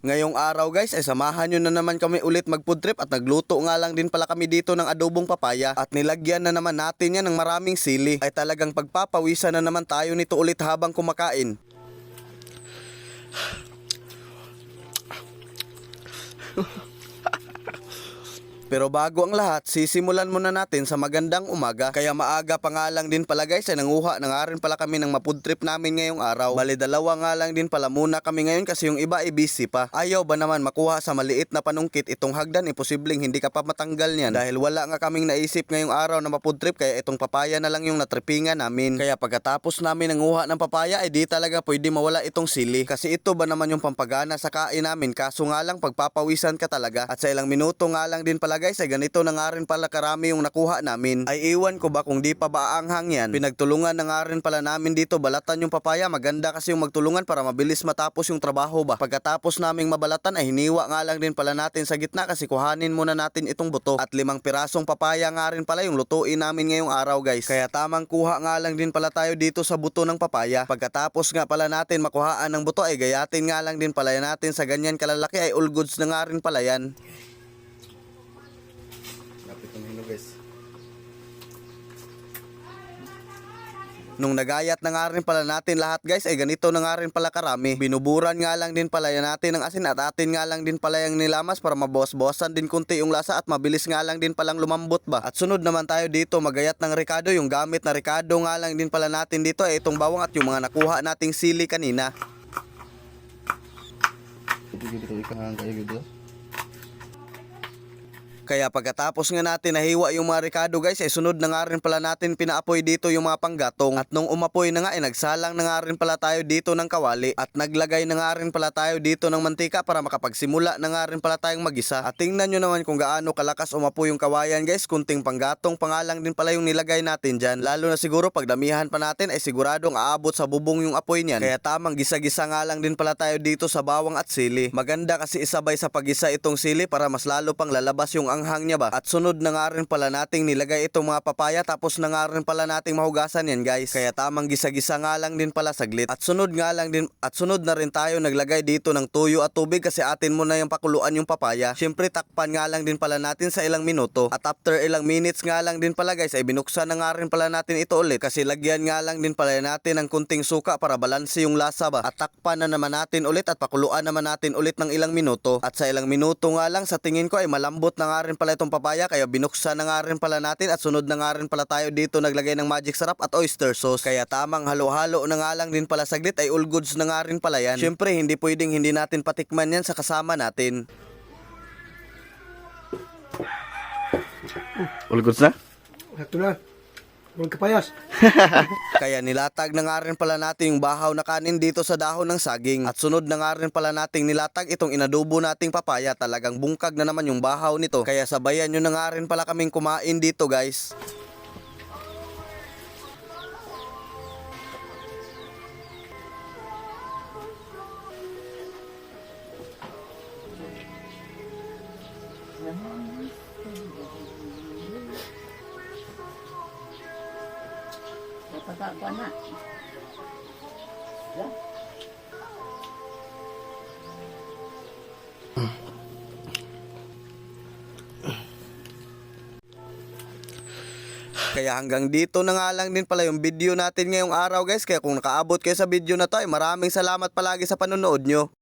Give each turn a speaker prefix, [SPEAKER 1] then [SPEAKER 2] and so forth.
[SPEAKER 1] Ngayong araw guys ay samahan nyo na naman kami ulit mag food trip at nagluto nga lang din pala kami dito ng adobong papaya at nilagyan na naman natin yan ng maraming sili ay talagang pagpapawisan na naman tayo nito ulit habang kumakain. Pero bago ang lahat, sisimulan muna natin sa magandang umaga. Kaya maaga pa nga lang din pala guys ay nanguha na nga rin pala kami ng mapood trip namin ngayong araw. Bali dalawa nga lang din pala muna kami ngayon kasi yung iba ay busy pa. Ayaw ba naman makuha sa maliit na panungkit itong hagdan? Imposibleng hindi ka pa matanggal niyan. Dahil wala nga kaming naisip ngayong araw na mapood trip kaya itong papaya na lang yung natripingan namin. Kaya pagkatapos namin nanguha ng papaya ay di talaga pwede mawala itong sili. Kasi ito ba naman yung pampagana sa kain namin kaso nga lang pagpapawisan ka talaga. At sa ilang minuto nga lang din pala guys ay ganito na nga rin pala karami yung nakuha namin. Ay iwan ko ba kung di pa ba aanghang yan. Pinagtulungan na nga rin pala namin dito balatan yung papaya. Maganda kasi yung magtulungan para mabilis matapos yung trabaho ba. Pagkatapos naming mabalatan ay hiniwa nga lang din pala natin sa gitna kasi kuhanin muna natin itong buto. At limang pirasong papaya nga rin pala yung lutuin namin ngayong araw guys. Kaya tamang kuha nga lang din pala tayo dito sa buto ng papaya. Pagkatapos nga pala natin makuhaan ng buto ay gayatin nga lang din pala natin sa ganyan kalalaki ay all goods na nga rin pala yan. Lapit ng hino guys. Nung nagayat na nga rin pala natin lahat guys ay ganito na nga rin pala karami. Binuburan nga lang din pala yan natin ng asin at atin nga lang din pala yung nilamas para mabawas-bawasan din kunti yung lasa at mabilis nga lang din palang lumambot ba. At sunod naman tayo dito magayat ng Ricardo yung gamit na Ricardo nga lang din pala natin dito ay itong bawang at yung mga nakuha nating sili kanina. Kaya pagkatapos nga natin nahiwa yung mga Ricardo guys, ay sunod na nga rin pala natin pinaapoy dito yung mga panggatong. At nung umapoy na nga, ay nagsalang na nga rin pala tayo dito ng kawali. At naglagay na nga rin pala tayo dito ng mantika para makapagsimula na nga rin pala tayong magisa. At tingnan nyo naman kung gaano kalakas umapoy yung kawayan guys, kunting panggatong pangalang din pala yung nilagay natin dyan. Lalo na siguro pag damihan pa natin ay siguradong aabot sa bubong yung apoy niyan. Kaya tamang gisa-gisa nga lang din pala tayo dito sa bawang at sili. Maganda kasi isabay sa pagisa itong sili para mas lalo pang lalabas yung anghang niya ba. At sunod na nga rin pala nating nilagay itong mga papaya tapos na nga rin pala nating mahugasan yan guys. Kaya tamang gisa-gisa nga lang din pala saglit. At sunod nga lang din at sunod na rin tayo naglagay dito ng tuyo at tubig kasi atin mo na yung pakuluan yung papaya. Siyempre takpan nga lang din pala natin sa ilang minuto. At after ilang minutes nga lang din pala guys ay binuksan na nga rin pala natin ito ulit kasi lagyan nga lang din pala natin ng kunting suka para balanse yung lasa ba. At takpan na naman natin ulit at pakuluan naman natin ulit ng ilang minuto. At sa ilang minuto nga lang sa tingin ko ay malambot na nga rin pala itong papaya kaya binuksan na nga rin pala natin at sunod na nga rin pala tayo dito naglagay ng magic sarap at oyster sauce. Kaya tamang halo-halo na nga lang din pala saglit ay all goods na nga rin pala yan. Siyempre hindi pwedeng hindi natin patikman yan sa kasama natin. All goods na?
[SPEAKER 2] Ito na. Huwag kapayas.
[SPEAKER 1] Kaya nilatag na nga rin pala natin yung bahaw na kanin dito sa dahon ng saging. At sunod na nga rin pala nating nilatag itong inadubo nating papaya. Talagang bungkag na naman yung bahaw nito. Kaya sabayan nyo na nga rin pala kaming kumain dito guys.
[SPEAKER 3] Pagkakuan na.
[SPEAKER 1] Kaya hanggang dito na nga lang din pala yung video natin ngayong araw guys. Kaya kung nakaabot kayo sa video na to ay maraming salamat palagi sa panonood nyo.